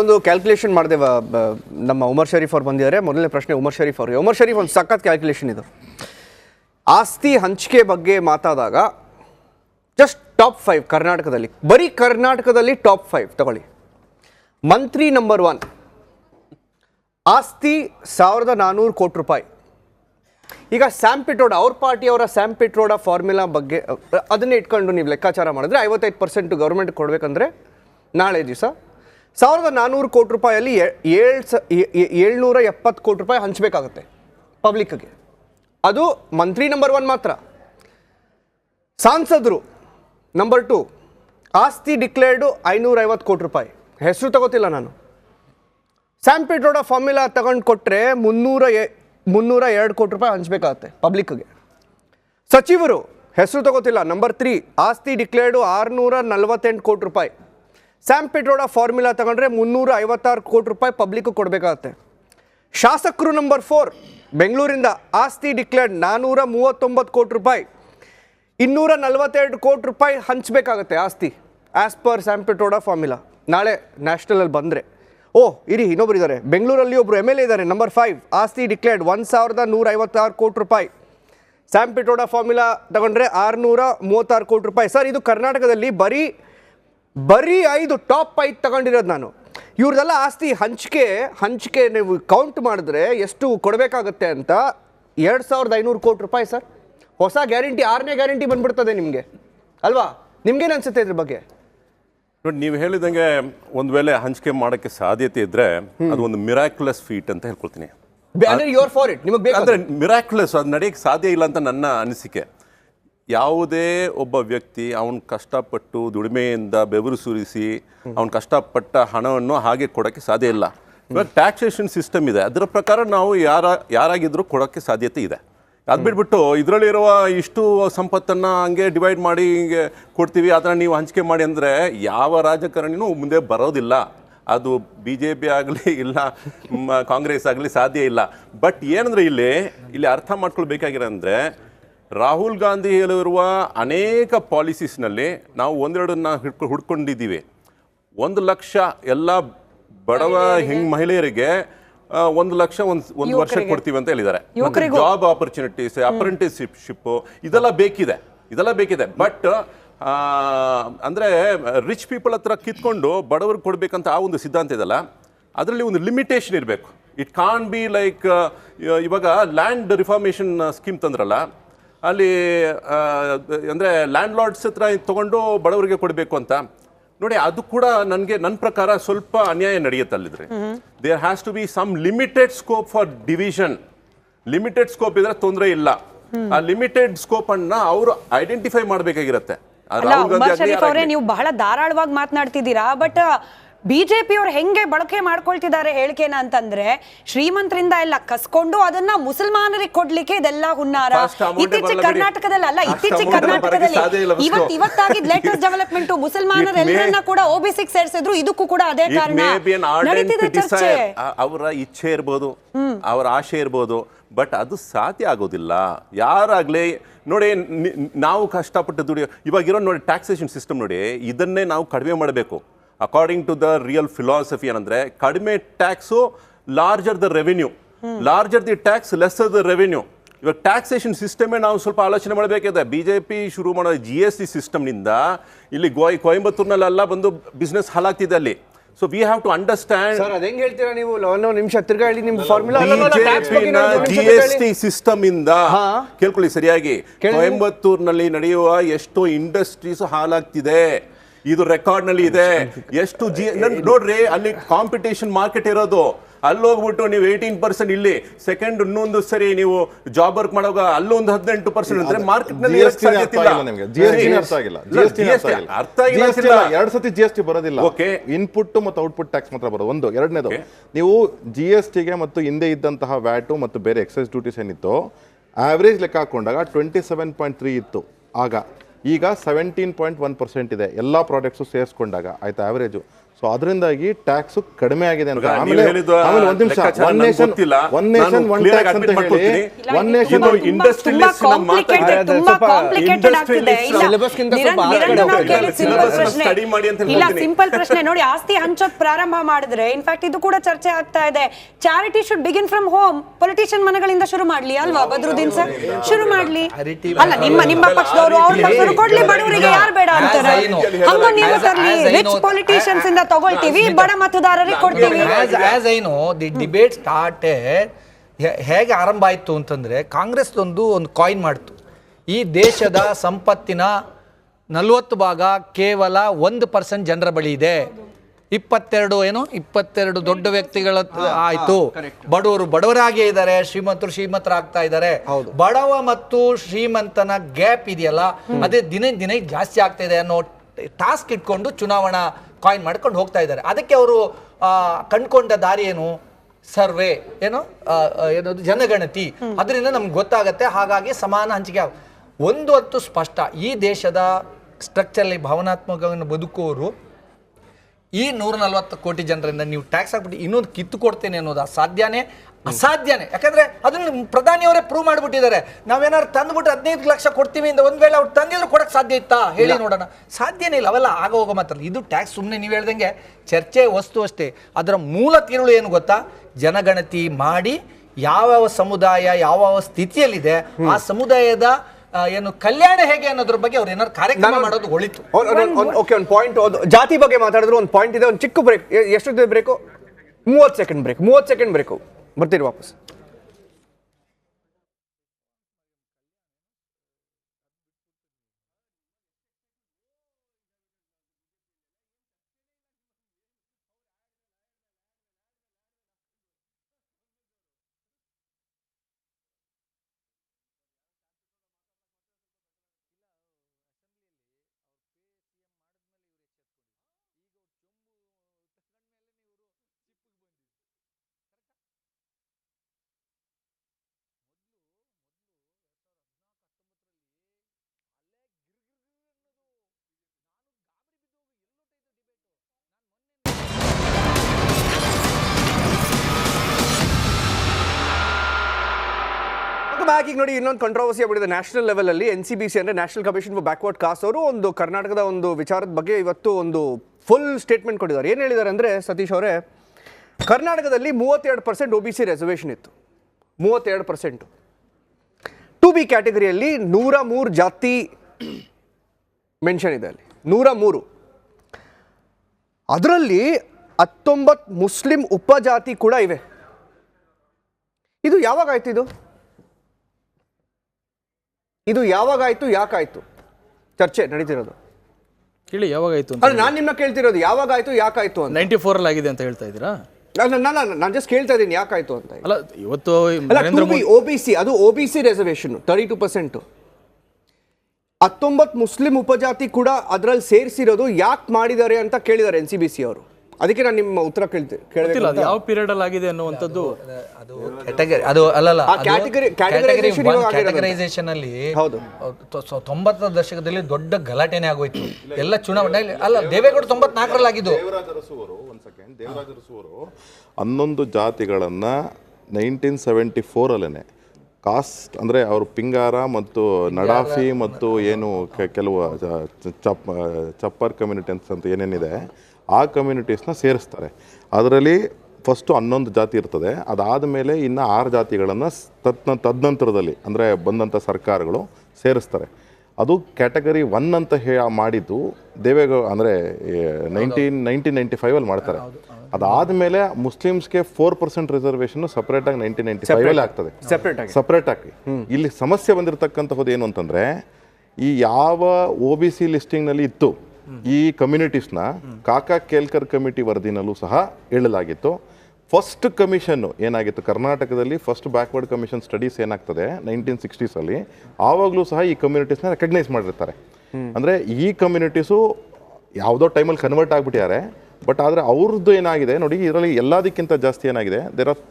ಒಂದು ಕ್ಯಾಲ್ಕುಲೇಷನ್ ಮಾಡಿದೆ ನಮ್ಮ ಉಮರ್ ಶರೀಫ್ ಅವ್ರು ಬಂದಿದ್ದಾರೆ. ಮೊದಲನೇ ಪ್ರಶ್ನೆ ಉಮರ್ ಶರೀಫ್ ಅವ್ರಿಗೆ. ಉಮರ್ ಶರೀಫ್ ಒಂದು ಸಖತ್ ಕ್ಯಾಲ್ಕುಲೇಷನ್ ಇದು. ಆಸ್ತಿ ಹಂಚಿಕೆ ಬಗ್ಗೆ ಮಾತಾದಾಗ ಜಸ್ಟ್ ಟಾಪ್ ಫೈವ್ ಕರ್ನಾಟಕದಲ್ಲಿ. ಬರೀ ಕರ್ನಾಟಕದಲ್ಲಿ ಟಾಪ್ ಫೈವ್ ತಗೊಳ್ಳಿ. ಮಂತ್ರಿ ನಂಬರ್ ಒನ್ ಆಸ್ತಿ ಸಾವಿರದ ನಾನ್ನೂರು ಕೋಟಿ ರೂಪಾಯಿ. ಈಗ ಸ್ಯಾಮ್ ಪಿಟ್ರೋಡ ಅವ್ರ ಪಾರ್ಟಿಯವರ ಸ್ಯಾಮ್ ಪಿಟ್ರೋಡ ಫಾರ್ಮುಲಾ ಬಗ್ಗೆ ಅದನ್ನೇ ಇಟ್ಕೊಂಡು ನೀವು ಲೆಕ್ಕಾಚಾರ ಮಾಡಿದ್ರೆ ಐವತ್ತೈದು ಪರ್ಸೆಂಟ್ ಗೌರ್ಮೆಂಟ್ ಕೊಡಬೇಕಂದ್ರೆ ನಾಳೆ ದಿವಸ ಸಾವಿರದ ನಾನ್ನೂರು ಕೋಟಿ ರೂಪಾಯಲ್ಲಿ ಏಳು ಸ ಏಳ್ನೂರ ಎಪ್ಪತ್ತು ಕೋಟಿ ರೂಪಾಯಿ ಹಂಚಬೇಕಾಗತ್ತೆ ಪಬ್ಲಿಕ್ಗೆ ಅದು ಮಂತ್ರಿ ನಂಬರ್ ಒನ್ ಮಾತ್ರ. ಸಾಂಸದರು ನಂಬರ್ ಟು ಆಸ್ತಿ ಡಿಕ್ಲೇರ್ಡು ಐನೂರ ಐವತ್ತು ಕೋಟಿ ರೂಪಾಯಿ. ಹೆಸರು ತಗೋತಿಲ್ಲ ನಾನು. ಸ್ಯಾಂಪೇಟ್ರೋಡ ಫಾರ್ಮ್ಯುಲಾ ತಗೊಂಡು ಕೊಟ್ಟರೆ ಮುನ್ನೂರ ಎ ಮುನ್ನೂರ ಎರಡು ಕೋಟಿ ರೂಪಾಯಿ ಹಂಚಬೇಕಾಗತ್ತೆ ಪಬ್ಲಿಕ್ಗೆ ಸಚಿವರು, ಹೆಸರು ತಗೋತಿಲ್ಲ. ನಂಬರ್ ತ್ರೀ ಆಸ್ತಿ ಡಿಕ್ಲೇರ್ಡು ಆರುನೂರ ನಲವತ್ತೆಂಟು ಕೋಟಿ ರೂಪಾಯಿ. ಸ್ಯಾಮ್ ಪಿಟ್ರೋಡ ಫಾರ್ಮುಲಾ ತಗೊಂಡ್ರೆ ಮುನ್ನೂರ ಐವತ್ತಾರು ಕೋಟಿ ರೂಪಾಯಿ ಪಬ್ಲಿಕ್ ಕೊಡಬೇಕಾಗತ್ತೆ. ಶಾಸಕರು ನಂಬರ್ ಫೋರ್, ಬೆಂಗಳೂರಿಂದ ಆಸ್ತಿ ಡಿಕ್ಲೇರ್ಡ್ ನಾನ್ನೂರ ಮೂವತ್ತೊಂಬತ್ತು ಕೋಟಿ ರೂಪಾಯಿ ಇನ್ನೂರ ನಲವತ್ತೆರಡು ಕೋಟಿ ರೂಪಾಯಿ ಹಂಚಬೇಕಾಗತ್ತೆ ಆಸ್ತಿ as per Sam Pitroda formula. ನಾಳೆ ನ್ಯಾಷನಲಲ್ಲಿ ಬಂದರೆ. ಓ, ಇರಿ, ಇನ್ನೊಬ್ರು ಇದ್ದಾರೆ ಬೆಂಗಳೂರಲ್ಲಿ ಒಬ್ಬರು ಎಂ ಎಲ್ ಎ ಇದ್ದಾರೆ ನಂಬರ್ ಫೈವ್ ಆಸ್ತಿ ಡಿಕ್ಲೇರ್ಡ್ ಒಂದು ಸಾವಿರದ ನೂರ ಐವತ್ತಾರು ಕೋಟಿ ರೂಪಾಯಿ. ಸ್ಯಾಮ್ ಪಿಟ್ರೋಡ ಫಾರ್ಮುಲಾ ತಗೊಂಡ್ರೆ ಆರುನೂರ ಮೂವತ್ತಾರು ಕೋಟಿ ರೂಪಾಯಿ. ಸರ್, ಇದು ಕರ್ನಾಟಕದಲ್ಲಿ ಬರೀ ಬರೀ ಐದು ಟಾಪ್ ಐದು ತಗೊಂಡಿರೋದು ನಾನು. ಇವ್ರದೆಲ್ಲ ಆಸ್ತಿ ಹಂಚಿಕೆ ಹಂಚಿಕೆ ನೀವು ಕೌಂಟ್ ಮಾಡಿದ್ರೆ ಎಷ್ಟು ಕೊಡಬೇಕಾಗತ್ತೆ ಅಂತ ಎರಡು ಸಾವಿರದ ಐನೂರು ಕೋಟಿ ರೂಪಾಯಿ ಸರ್. ಹೊಸ ಗ್ಯಾರಂಟಿ ಆರನೇ ಗ್ಯಾರಂಟಿ ಬಂದ್ಬಿಡ್ತದೆ ನಿಮಗೆ. ಅಲ್ವಾ? ನಿಮ್ಗೇನು ಅನ್ಸುತ್ತೆ ಇದ್ರ ಬಗ್ಗೆ? ನೋಡಿ ನೀವು ಹೇಳಿದಂಗೆ ಒಂದು ವೇಳೆ ಹಂಚಿಕೆ ಮಾಡೋಕ್ಕೆ ಸಾಧ್ಯತೆ ಇದ್ದರೆ ಅದು ಒಂದು ಮಿರಾಕ್ಯುಲಸ್ ಫೀಟ್ ಅಂತ ಹೇಳ್ಕೊಳ್ತೀನಿ. ಅಂದ್ರೆ ಯುವರ್ ಫಾರ್ ಇಟ್ ನಿಮಗೆ ಅಂದ್ರೆ ಬೇಕಾದ್ರೆ ಮಿರಾಕ್ಯುಲಸ್ ಅದು ನಡೆಯಕ್ಕೆ ಸಾಧ್ಯ ಇಲ್ಲ ಅಂತ ನನ್ನ ಅನಿಸಿಕೆ. ಯಾವುದೇ ಒಬ್ಬ ವ್ಯಕ್ತಿ ಅವನು ಕಷ್ಟಪಟ್ಟು ದುಡಿಮೆಯಿಂದ ಬೆವರು ಸುರಿಸಿ ಅವನು ಕಷ್ಟಪಟ್ಟ ಹಣವನ್ನು ಹಾಗೆ ಕೊಡೋಕ್ಕೆ ಸಾಧ್ಯ ಇಲ್ಲ. ಇವಾಗ ಟ್ಯಾಕ್ಸೇಷನ್ ಸಿಸ್ಟಮ್ ಇದೆ. ಅದರ ಪ್ರಕಾರ ನಾವು ಯಾರ, ಯಾರಾಗಿದ್ರೂ ಕೊಡೋಕ್ಕೆ ಸಾಧ್ಯತೆ ಇದೆ. ಅದು ಬಿಟ್ಬಿಟ್ಟು ಇದರಲ್ಲಿರುವ ಇಷ್ಟು ಸಂಪತ್ತನ್ನು ಹಂಗೆ ಡಿವೈಡ್ ಮಾಡಿ ಹಿಂಗೆ ಕೊಡ್ತೀವಿ ಅದನ್ನು ನೀವು ಹಂಚಿಕೆ ಮಾಡಿ ಅಂದರೆ ಯಾವ ರಾಜಕಾರಣಿನೂ ಮುಂದೆ ಬರೋದಿಲ್ಲ. ಅದು ಬಿ ಜೆ ಪಿ ಆಗಲಿ ಇಲ್ಲ ಕಾಂಗ್ರೆಸ್ ಆಗಲಿ ಸಾಧ್ಯ ಇಲ್ಲ. ಬಟ್ ಏನಂದರೆ ಇಲ್ಲಿ ಇಲ್ಲಿ ಅರ್ಥ ಮಾಡ್ಕೊಳ್ಬೇಕಾಗಿರೋ ಅಂದರೆ ರಾಹುಲ್ ಗಾಂಧಿ ಹೇಳಿರುವ ಅನೇಕ ಪಾಲಿಸೀಸ್ನಲ್ಲಿ ನಾವು ಒಂದೆರಡನ್ನ ಹಿಡ್ಕೊ ಹುಡ್ಕೊಂಡಿದ್ದೀವಿ. ಒಂದು ಲಕ್ಷ ಎಲ್ಲ ಬಡವ ಹೆಂಗ್ ಮಹಿಳೆಯರಿಗೆ ಒಂದು ಲಕ್ಷ ಒಂದು ಒಂದು ವರ್ಷ ಕೊಡ್ತೀವಿ ಅಂತ ಹೇಳಿದ್ದಾರೆ. ಜಾಬ್ ಆಪರ್ಚುನಿಟೀಸ್ ಅಪ್ರೆಂಟಿಸ್ಶಿಪ್ ಇದೆಲ್ಲ ಬೇಕಿದೆ. ಇದೆಲ್ಲ ಬೇಕಿದೆ. ಬಟ್ ಅಂದ್ರೆ ರಿಚ್ ಪೀಪಲ್ ಹತ್ರ ಕಿತ್ಕೊಂಡು ಬಡವರಿಗೆ ಕೊಡಬೇಕಂತ ಆ ಒಂದು ಸಿದ್ಧಾಂತ ಇದೆಲ್ಲ ಅದರಲ್ಲಿ ಒಂದು ಲಿಮಿಟೇಷನ್ ಇರಬೇಕು. ಇಟ್ ಕಾನ್ ಬಿ ಲೈಕ್ ಇವಾಗ ಲ್ಯಾಂಡ್ ರಿಫಾರ್ಮೇಷನ್ ಸ್ಕೀಮ್ ತಂದ್ರಲ್ಲ ಅಲ್ಲಿ ಅಂದರೆ ಲ್ಯಾಂಡ್ ಲಾರ್ಡ್ಸ್ ಹತ್ರ ತೊಗೊಂಡು ಬಡವರಿಗೆ ಕೊಡಬೇಕು ಅಂತ. ನೋಡಿ ಅದು ಕೂಡ ನನಗೆ ನನ್ನ ಪ್ರಕಾರ ಸ್ವಲ್ಪ ಅನ್ಯಾಯ ನಡೆಯುತ್ತೆ ಅಲ್ಲಿದ್ರೆ. There has to be some limited scope for division limited scope ಇದ್ರೆ ತೊಂದರೆ ಇಲ್ಲ. ಆ ಲಿಮಿಟೆಡ್ ಸ್ಕೋಪ್ ಅನ್ನ ಅವರು ಐಡೆಂಟಿಫೈ ಮಾಡಬೇಕಾಗಿರುತ್ತೆ. ನೀವು ಬಹಳ ಧಾರಾಳವಾಗಿ ಮಾತನಾಡ್ತಿದ್ದೀರಾ ಬಟ್ ಬಿಜೆಪಿ ಅವ್ರು ಹೆಂಗೆ ಬಳಕೆ ಮಾಡ್ಕೊಳ್ತಿದ್ದಾರೆ ಹೇಳಿಕೆನ ಅಂತಂದ್ರೆ ಶ್ರೀಮಂತರಿಂದ ಎಲ್ಲ ಕಸ್ಕೊಂಡು ಅದನ್ನ ಮುಸಲ್ಮಾನರಿಗೆ ಕೊಡ್ಲಿಕ್ಕೆ ಇದೆಲ್ಲ ಹುನ್ನಾರ. ಇತ್ತೀಚೆಗೆ ಕರ್ನಾಟಕದಲ್ಲಿ ಅಲ್ಲ ಇತ್ತೀಚೆಗೆ ಕರ್ನಾಟಕದಲ್ಲಿ. ಇವತ್ ಇವತ್ತಾಗಿದ್ ಲೇಟೆಸ್ಟ್ ಡೆವಲಪ್ಮೆಂಟ್ ಮುಸಲ್ಮಾನರ ಎಲ್ಲರನ್ನ ಕೂಡ ಓಬಿಸಿಗೆ ಸೇರಿಸಿದ್ರು ಇದಕ್ಕೂ ಕೂಡ ಅದೇ ಕಾರಣ. ನಡೀತಿದೆ ಚರ್ಚೆ. ಅವರ ಇಚ್ಛೆ ಇರ್ಬೋದು ಅವರ ಆಶೆ ಇರ್ಬೋದು ಬಟ್ ಅದು ಸಾಧ್ಯ ಆಗೋದಿಲ್ಲ. ಯಾರಾಗ್ಲಿ ನೋಡಿ ನಾವು ಕಷ್ಟಪಟ್ಟು ದುಡಿಯೋ ಇವಾಗಿರೋ ನೋಡಿ ಟ್ಯಾಕ್ಸೇಷನ್ ಸಿಸ್ಟಮ್ ನೋಡಿ ಇದನ್ನೇ ನಾವು ಕಡಿಮೆ ಮಾಡಬೇಕು. According to the real philosophy ಏನಂದ್ರೆ ಕಡಿಮೆ tax larger the revenue larger the tax lesser the revenue ಇವಾಗ ಟ್ಯಾಕ್ಸೇಷನ್ ಸಿಸ್ಟಮೇ ನಾವು ಸ್ವಲ್ಪ ಆಲೋಚನೆ ಮಾಡಬೇಕಿದೆ. ಬಿ ಜೆ ಪಿ ಶುರು ಮಾಡೋ ಜಿ ಎಸ್ ಟಿ ಸಿಸ್ಟಮ್ನಿಂದ ಇಲ್ಲಿ ಗೋಯ್ ಕೊಯಂಬತ್ತೂರ್ನಲ್ಲೆಲ್ಲ ಬಂದು ಬಿಸ್ನೆಸ್ ಹಾಲಾಗ್ತಿದೆ ಅಲ್ಲಿ. So we have to understand sir ಹೇಳ್ತೀರಾ ನೀವು? ನಿಮಿಷ ತಿರ್ಗಾ ಹೇಳಿ ನಿಮ್ಮ formula G S T system ಇಂದ. ಕೇಳ್ಕೊಳ್ಳಿ ಸರಿಯಾಗಿ. ಕೊಯಂಬತ್ತೂರ್ನಲ್ಲಿ ನಡೆಯುವ ಎಷ್ಟೋ ಇಂಡಸ್ಟ್ರೀಸ್ ಹಾಳಾಗ್ತಿದೆ. ಇದು ರೆಕಾರ್ಡ್ನಲ್ಲಿ ಇದೆ. ಎಷ್ಟು ಜಿ ನೋಡ್ರಿ ಅಲ್ಲಿ ಕಾಂಪಿಟೇಷನ್ ಮಾರ್ಕೆಟ್ ಇರೋದು. ಅಲ್ಲಿ ಹೋಗ್ಬಿಟ್ಟು ನೀವು ಏಯ್ಟೀನ್ ಪರ್ಸೆಂಟ್ ಇಲ್ಲಿ ಸೆಕೆಂಡ್ ಇನ್ನೊಂದು ಸರಿ ನೀವು ಜಾಬ್ ವರ್ಕ್ ಮಾಡುವಾಗ ಅಲ್ಲೊಂದು ಹದಿನೆಂಟು ಪರ್ಸೆಂಟ್ ಅಂದ್ರೆ ಮಾರ್ಕೆಟ್ನಲ್ಲಿ ಜಿ ಎಸ್ ಅರ್ಥ. ಆಗಿಲ್ಲ. ಎರಡು ಸತಿ ಜಿಎಸ್ಟಿ ಬರೋದಿಲ್ಲ. ಓಕೆ. ಇನ್ಪುಟ್ ಮತ್ತು ಔಟ್ಪುಟ್ ಟ್ಯಾಕ್ಸ್ ಮಾತ್ರ ಬರೋದು. ಒಂದು ಎರಡನೇದು ನೀವು ಜಿ ಎಸ್ ಟಿಗೆ ಮತ್ತು ಹಿಂದೆ ಇದ್ದಂತಹ ವ್ಯಾಟು ಮತ್ತು ಬೇರೆ ಎಕ್ಸೈಸ್ ಡ್ಯೂಟೀಸ್ ಏನಿತ್ತು ಆವ್ರೇಜ್ ಲೆಕ್ಕ ಹಾಕೊಂಡಾಗ ಟ್ವೆಂಟಿ ಸೆವೆನ್ ಪಾಯಿಂಟ್ ತ್ರೀ ಇತ್ತು. ಆಗ ಈಗ ಸೆವೆಂಟೀನ್ ಪಾಯಿಂಟ್ ಒನ್ ಪರ್ಸೆಂಟ್ ಇದೆ. ಎಲ್ಲ ಪ್ರಾಡಕ್ಟ್ಸು ಸೇರಿಸ್ಕೊಂಡಾಗ ಆಯ್ತಾ ಆವ್ರೇಜು ಸೊ ಅದರಿಂದಾಗಿ ಟ್ಯಾಕ್ಸ್ ಕಡಿಮೆ ಆಗಿದೆ ಅಂತ ಆಮೇಲೆ ಆಮೇಲೆ ಒಂದ್ ನಿಮಿಷ ಲೆಕ್ಕಾಚಾರ ಒನ್ ನೇಷನ್ ಗೊತ್ತಿಲ್ಲ. ಒನ್ ನಾನು ನೇಷನ್ ಒನ್ ಟ್ಯಾಕ್ಸ್ ಅಂತ ಹೇಳಿ. ಒನ್ ನೇಷನ್ ಸಿಂಪಲ್ ಪ್ರಶ್ನೆ ನೋಡಿ ಆಸ್ತಿ ಹಂಚೋಕ್ ಪ್ರಾರಂಭ ಮಾಡಿದ್ರೆ ಇನ್ಫ್ಯಾಕ್ಟ್ ಇದು ಕೂಡ ಚರ್ಚೆ ಆಗ್ತಾ ಇದೆ charity should begin from home politician ಮನೆಗಳಿಂದ ಶುರು ಮಾಡ್ಲಿ ಅಲ್ವಾ ಬದ್ರುದ್ದೀನ್ ಸರ್ ಶುರು ಮಾಡ್ಲಿ ಅಲ್ಲ ನಿಮ್ಮ ನಿಮ್ಮ ಪಕ್ಷದವರು ಅವ್ರ ಪಕ್ಷದವರು ಕೊಡ್ಲಿ ಬಡವರಿಗೆ ಯಾರು ಬೇಡ ಅಂತಾರೆ ಹಂಗ ನೀವು ತರ್ಲಿ ರಿಚ್. ಪೊಲಿಟಿಷಿಯನ್ಸ್ ಇಂದ ತಗೊಳ್ತೀವಿ ಬಡ ಮತದಾರರಿಗೆ ಕೊಡ್ತೀವಿ. as, as I know, the debate started ಹೇಗೆ ಆರಂಭ ಆಯಿತು ಅಂತಂದರೆ ಕಾಂಗ್ರೆಸ್ದೊಂದು ಒಂದು ಕಾಯಿನ್ ಮಾಡ್ತು. ಈ ದೇಶದ ಸಂಪತ್ತಿನ ನಲವತ್ತು ಭಾಗ ಕೇವಲ ಒಂದು ಪರ್ಸೆಂಟ್ ಜನರ ಬಳಿ ಇದೆ. ಇಪ್ಪತ್ತೆರಡು ಏನು? ಇಪ್ಪತ್ತೆರಡು ದೊಡ್ಡ ವ್ಯಕ್ತಿಗಳ ಆಯಿತು. ಬಡವರು ಬಡವರಾಗೇ ಇದ್ದಾರೆ ಶ್ರೀಮಂತರು ಶ್ರೀಮಂತರಾಗ್ತಾ ಇದ್ದಾರೆ. ಬಡವ ಮತ್ತು ಶ್ರೀಮಂತನ ಗ್ಯಾಪ್ ಇದೆಯಲ್ಲ ಅದೇ ದಿನ ದಿನ ಜಾಸ್ತಿ ಆಗ್ತಾ ಇದೆ ಅನ್ನೋ ಟಾಸ್ಕ್ ಇಟ್ಕೊಂಡು ಚುನಾವಣಾ ಕಾಯಿನ್ ಮಾಡ್ಕೊಂಡು ಹೋಗ್ತಾ ಇದ್ದಾರೆ. ಅದಕ್ಕೆ ಅವರು ಕಂಡುಕೊಂಡ ದಾರಿ ಏನು? ಸರ್ವೆ ಏನು? ಏನದು? ಜನಗಣತಿ. ಅದರಿಂದ ನಮ್ಗೆ ಗೊತ್ತಾಗತ್ತೆ. ಹಾಗಾಗಿ ಸಮಾನ ಹಂಚಿಕೆ ಒಂದು ಹೊತ್ತು ಸ್ಪಷ್ಟ. ಈ ದೇಶದ ಸ್ಟ್ರಕ್ಚರ್ಲಿ ಭಾವನಾತ್ಮಕವನ್ನು ಬದುಕುವವರು ಈ ನೂರ ನಲ್ವತ್ತು ಕೋಟಿ ಜನರಿಂದ ನೀವು ಟ್ಯಾಕ್ಸ್ ಹಾಕ್ಬಿಟ್ಟು ಇನ್ನೊಂದು ಕಿತ್ತು ಕೊಡ್ತೇನೆ ಅನ್ನೋದು ಅಸಾಧ್ಯನೇ. ಅಸಾಧ್ಯನೇ. ಯಾಕಂದ್ರೆ ಅದನ್ನ ಪ್ರಧಾನಿಯವರೇ ಪ್ರೂವ್ ಮಾಡಿಬಿಟ್ಟಿದ್ದಾರೆ. ನಾವೇನಾದ್ರು ತಂದ್ಬಿಟ್ಟು ಹದಿನೈದು ಲಕ್ಷ ಕೊಡ್ತೀವಿ ಅಂತ ಒಂದ್ ವೇಳೆ ಅವ್ರು ತಂದಿದ್ರು ಕೊಡಕ್ ಸಾಧ್ಯ ಇತ್ತಾ? ಹೇಳಿ ನೋಡೋಣ. ಸಾಧ್ಯನೇ ಇಲ್ಲ. ಅವೆಲ್ಲ ಆಗ ಹೋಗೋ ಮಾತ್ರ. ಇದು ಟ್ಯಾಕ್ಸ್ ಸುಮ್ಮನೆ ನೀವು ಹೇಳ್ದಂಗೆ ಚರ್ಚೆ ವಸ್ತು ಅಷ್ಟೇ. ಅದರ ಮೂಲ ತಿರುಳು ಏನು ಗೊತ್ತಾ? ಜನಗಣತಿ ಮಾಡಿ ಯಾವ್ಯಾವ ಸಮುದಾಯ ಯಾವ ಸ್ಥಿತಿಯಲ್ಲಿದೆ ಆ ಸಮುದಾಯದ ಏನು ಕಲ್ಯಾಣ ಹೇಗೆ ಅನ್ನೋದ್ರ ಬಗ್ಗೆ ಅವ್ರು ಏನಾದ್ರು ಕಾರ್ಯಕ್ರಮ ಮಾಡೋದು ಒಳಿತು. ಓಕೆ ಒಂದು ಪಾಯಿಂಟ್ ಜಾತಿ ಬಗ್ಗೆ ಮಾತಾಡಿದ್ರು ಒಂದು ಪಾಯಿಂಟ್ ಇದೆ ಒಂದು ಚಿಕ್ಕ ಬ್ರೇಕ್ ಎಷ್ಟು ಬ್ರೇಕು ಮೂವತ್ತು ಸೆಕೆಂಡ್ ಬ್ರೇಕ್ ಮೂವತ್ತು ಸೆಕೆಂಡ್ ಬ್ರೇಕು बढ़ते रहो वापस ವಾಪಸ್ ಬ್ಯಾಕ್ ಈಗ ನೋಡಿ ಇನ್ನೊಂದು ಕಂಟ್ರವರ್ಸಿ ಆಗ್ಬಿಟ್ಟಿದೆ. ನ್ಯಾಷನಲ್ ಲೆವೆಲಲ್ಲಿ ಎನ್ ಸಿ ಬಿ ಸಿ ಅಂದ್ರೆ national commission for backward caste ಅವರು ಒಂದು ಕರ್ನಾಟಕದ ಒಂದು ವಿಚಾರದ ಬಗ್ಗೆ ಇವತ್ತು ಒಂದು ಫುಲ್ ಸ್ಟೇಟ್ಮೆಂಟ್ ಕೊಟ್ಟಿದ್ದಾರೆ. ಏನು ಹೇಳಿದ್ದಾರೆ ಅಂದರೆ ಸತೀಶ್ ಅವರೇ, ಕರ್ನಾಟಕದಲ್ಲಿ ಮೂವತ್ತೆರಡು percent O B C reservation ಇತ್ತು. ಮೂವತ್ತೆರಡು ಪರ್ಸೆಂಟು ಟು ಬಿ ಕ್ಯಾಟಗರಿಯಲ್ಲಿ ನೂರ ಮೂರು ಜಾತಿ ಮೆನ್ಷನ್ ಇದೆ ಅಲ್ಲಿ. ನೂರ ಮೂರು ಅದರಲ್ಲಿ ಹತ್ತೊಂಬತ್ತು ಮುಸ್ಲಿಂ ಉಪಜಾತಿ ಕೂಡ ಇವೆ. ಇದು ಯಾವಾಗ ಆಯ್ತು ಇದು? ಇದು ಯಾವಾಗಾಯ್ತು ಯಾಕಾಯ್ತು? ಚರ್ಚೆ ನಡೀತಿರೋದು. ಕೇಳಿ ಯಾವಾಗಾಯ್ತು ಅಂತ ಅಲ್ಲ ನಾನು ನಿಮ್ಮನ್ನ ಕೇಳ್ತಿರೋದು ಯಾವಾಗಾಯ್ತು ಯಾಕಾಯ್ತು ಅಂತ. ನೈಂಟಿ ಫೋರ್ ಅಲ್ಲಿ ಆಗಿದೆ ಅಂತ ಹೇಳ್ತಾ ಇದ್ದೀರಾ? ನಾನು ನಾನು ಜಸ್ಟ್ ಕೇಳ್ತಾ ಇದ್ದೀನಿ ಯಾಕಾಯ್ತು ಅಂತ. ಅಲ್ಲ ಇವತ್ತು Narendra Modi O B C ಅದು O B C reservation thirty two percent ಹತ್ತೊಂಬತ್ತು ಮುಸ್ಲಿಂ ಉಪಜಾತಿ ಕೂಡ ಅದರಲ್ಲಿ ಸೇರಿಸಿರೋದು ಯಾಕೆ ಮಾಡಿದ್ದಾರೆ ಅಂತ ಕೇಳಿದ್ದಾರೆ ಎನ್ ಸಿ ಬಿ ಸಿ ಅವರು. ಅದಕ್ಕೆ ನಾನು ನಿಮ್ಮ ಉತ್ತರ ಕೇಳ್ತೀನಿ ಗೊತ್ತಿಲ್ಲ ಅದು ಯಾವ ಪೀರಿಯಡ್ ಅಲ್ಲಿ ಆಗಿದೆ ಅನ್ನುವಂಥದ್ದು? ಅದು ಕ್ಯಾಟಗರಿ ಅದು ಅಲ್ಲಲ್ಲ ಇವಾಗ ಕ್ಯಾಟಗರೈಸೇಷನ್ ಅಲ್ಲಿ ಹೌದು. ತೊಂಬತ್ತರ ದಶಕದಲ್ಲಿ ದೊಡ್ಡ ಗಲಾಟೆನೇ ಆಗೋಯ್ತು. ಎಲ್ಲ ಚುನಾವಣೆ ಅಲ್ಲ ದೇವೇಗೌಡ ತೊಂಬತ್ನಾಲ್ಕರಲ್ಲಿ ಆಗಿದ್ದು. ದೇವರಾಜ ಅರಸುವರು ಒಂದು ಸೆಕೆಂಡ್ ದೇವರಾಜ ಹನ್ನೊಂದು ಜಾತಿಗಳನ್ನು ನೈನ್ಟೀನ್ ಸೆವೆಂಟಿ ಫೋರಲ್ಲೇ ಕಾಸ್ಟ್ ಅಂದರೆ ಅವರು ಪಿಂಗಾರ ಮತ್ತು ನಡಾಫಿ ಮತ್ತು ಏನು ಕೆ- ಕೆಲವು ಚಪ್ ಚಪ್ಪರ್ ಕಮ್ಯುನಿಟಿ ಅಂತ ಏನೇನಿದೆ ಆ ಕಮ್ಯುನಿಟೀಸ್ನ ಸೇರಿಸ್ತಾರೆ. ಅದರಲ್ಲಿ ಫಸ್ಟು ಹನ್ನೊಂದು ಜಾತಿ ಇರ್ತದೆ. ಅದಾದ ಮೇಲೆ ಇನ್ನು ಆರು ಜಾತಿಗಳನ್ನು ತದ್ ತದ್ನಂತರದಲ್ಲಿ ಅಂದರೆ ಬಂದಂಥ ಸರ್ಕಾರಗಳು ಸೇರಿಸ್ತಾರೆ. ಅದು ಕ್ಯಾಟಗರಿ ಒನ್ ಅಂತ ಹೇ ಮಾಡಿದ್ದು ದೇವೇಗೌ ಅಂದರೆ ನೈನ್ಟೀನ್ ನೈನ್ಟೀನ್ ನೈಂಟಿ ಫೈವಲ್ಲಿ ಮಾಡ್ತಾರೆ. ಅದಾದಮೇಲೆ ಮುಸ್ಲಿಮ್ಸ್ಗೆ ಫೋರ್ ಪರ್ಸೆಂಟ್ ರಿಸರ್ವೇಷನ್ ಸಪ್ರೇಟಾಗಿ ನೈನ್ಟೀನ್ ನೈಂಟಿ ಫೈವಲ್ಲಿ ಆಗ್ತದೆ. ಸಪ್ರೇಟ್ ಆಗಿ. ಸಪ್ರೇಟ್ ಆಗಿ. ಇಲ್ಲಿ ಸಮಸ್ಯೆ ಬಂದಿರತಕ್ಕಂಥದ್ದು ಏನು ಅಂತಂದರೆ ಈ ಯಾವ ಓ ಬಿ ಸಿ ಲಿಸ್ಟಿಂಗ್ನಲ್ಲಿ ಇತ್ತು ಈ ಕಮ್ಯುನಿಟೀಸ್ನ ಕಾಕಾ ಕೇಲ್ಕರ್ ಕಮಿಟಿ ವರದಿನಲ್ಲೂ ಸಹ ಹೇಳಲಾಗಿತ್ತು. ಫಸ್ಟ್ ಕಮಿಷನ್ ಏನಾಗಿತ್ತು? ಕರ್ನಾಟಕದಲ್ಲಿ ಫಸ್ಟ್ ಬ್ಯಾಕ್ವರ್ಡ್ ಕಮಿಷನ್ ಸ್ಟಡೀಸ್ ಏನಾಗ್ತದೆ? ನೈನ್ಟೀನ್ ಸಿಕ್ಸ್ಟೀಸಲ್ಲಿ ಆವಾಗಲೂ ಸಹ ಈ ಕಮ್ಯುನಿಟೀಸ್ನ ರೆಕಗ್ನೈಸ್ ಮಾಡಿರ್ತಾರೆ. ಅಂದರೆ ಈ ಕಮ್ಯುನಿಟೀಸು ಯಾವುದೋ ಟೈಮಲ್ಲಿ ಕನ್ವರ್ಟ್ ಆಗಿಬಿಟ್ಟಿದ್ದಾರೆ ಬಟ್ ಆದರೆ ಅವ್ರದ್ದು ಏನಾಗಿದೆ? ನೋಡಿ, ಇದರಲ್ಲಿ ಎಲ್ಲದಕ್ಕಿಂತ ಜಾಸ್ತಿ ಏನಾಗಿದೆ? There are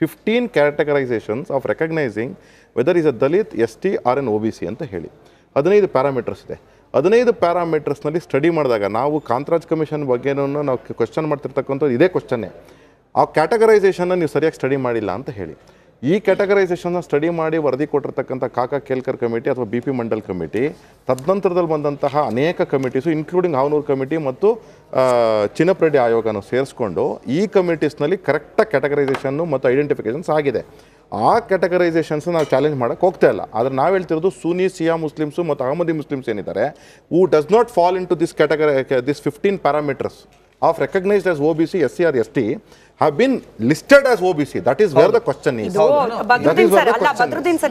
fifteen categorisations of recognising whether is a Dalit S T or an O B C ಅಂತ ಹೇಳಿ. ಹದಿನೈದು ಪ್ಯಾರಾಮೀಟರ್ಸ್ ಇದೆ. ಹದಿನೈದು ಪ್ಯಾರಾಮೀಟರ್ಸ್ನಲ್ಲಿ ಸ್ಟಡಿ ಮಾಡಿದಾಗ ನಾವು ಕಾಂತರಾಜ್ ಕಮಿಷನ್ ಬಗ್ಗೆನೂ ನಾವು ಕ್ವಶನ್ ಮಾಡ್ತಿರ್ತಕ್ಕಂಥದ್ದು ಇದೇ ಕ್ವಶನ್ನೇ ಆ ಕ್ಯಾಟಗರೈಸೇಷನ್ನ ನೀವು ಸರಿಯಾಗಿ ಸ್ಟಡಿ ಮಾಡಿಲ್ಲ ಅಂತ ಹೇಳಿ. ಈ ಕ್ಯಾಟಗರೈಸೇಷನ್ನ ಸ್ಟಡಿ ಮಾಡಿ ವರದಿ ಕೊಟ್ಟಿರ್ತಕ್ಕಂಥ ಕಾಕಾ ಕೇಲ್ಕರ್ ಕಮಿಟಿ ಅಥವಾ ಬಿ ಪಿ ಮಂಡಲ್ ಕಮಿಟಿ ತದನಂತರದಲ್ಲಿ ಬಂದಂತಹ ಅನೇಕ ಕಮಿಟೀಸು ಇನ್ಕ್ಲೂಡಿಂಗ್ ಹಾವನೂರು ಕಮಿಟಿ ಮತ್ತು ಚಿನ್ನಪ್ರಡಿ ಚಿನ್ನಪ್ರೆಡ್ಡಿ ಆಯೋಗನ ಸೇರಿಸ್ಕೊಂಡು ಈ ಕಮಿಟೀಸ್ನಲ್ಲಿ ಕರೆಕ್ಟಾಗಿ ಕ್ಯಾಟಗರೈಸೇಷನ್ನು ಮತ್ತು ಐಡೆಂಟಿಫಿಕೇಷನ್ಸ್ ಆಗಿದೆ. ಆ ಕ್ಯಾಟಗರೈಸೇಷನ್ಸ್ ನಾವು ಚಾಲೆಂಜ್ ಮಾಡೋಕ್ಕೆ ಹೋಗ್ತಾ ಇಲ್ಲ. ಆದರೆ ನಾವು ಹೇಳ್ತಿರೋದು ಸೂನಿ ಸಿಯಾ ಮುಸ್ಲಿಮ್ಸು ಮತ್ತು ಅಹಮದಿ ಮುಸ್ಲಿಮ್ಸ್ ಏನಿದ್ದಾರೆ who does not fall into this category this fifteen parameters of recognised as O B C S C or S T have been listed as O B C that is where the question is that is ಅಲ್ಲ Badruddin sir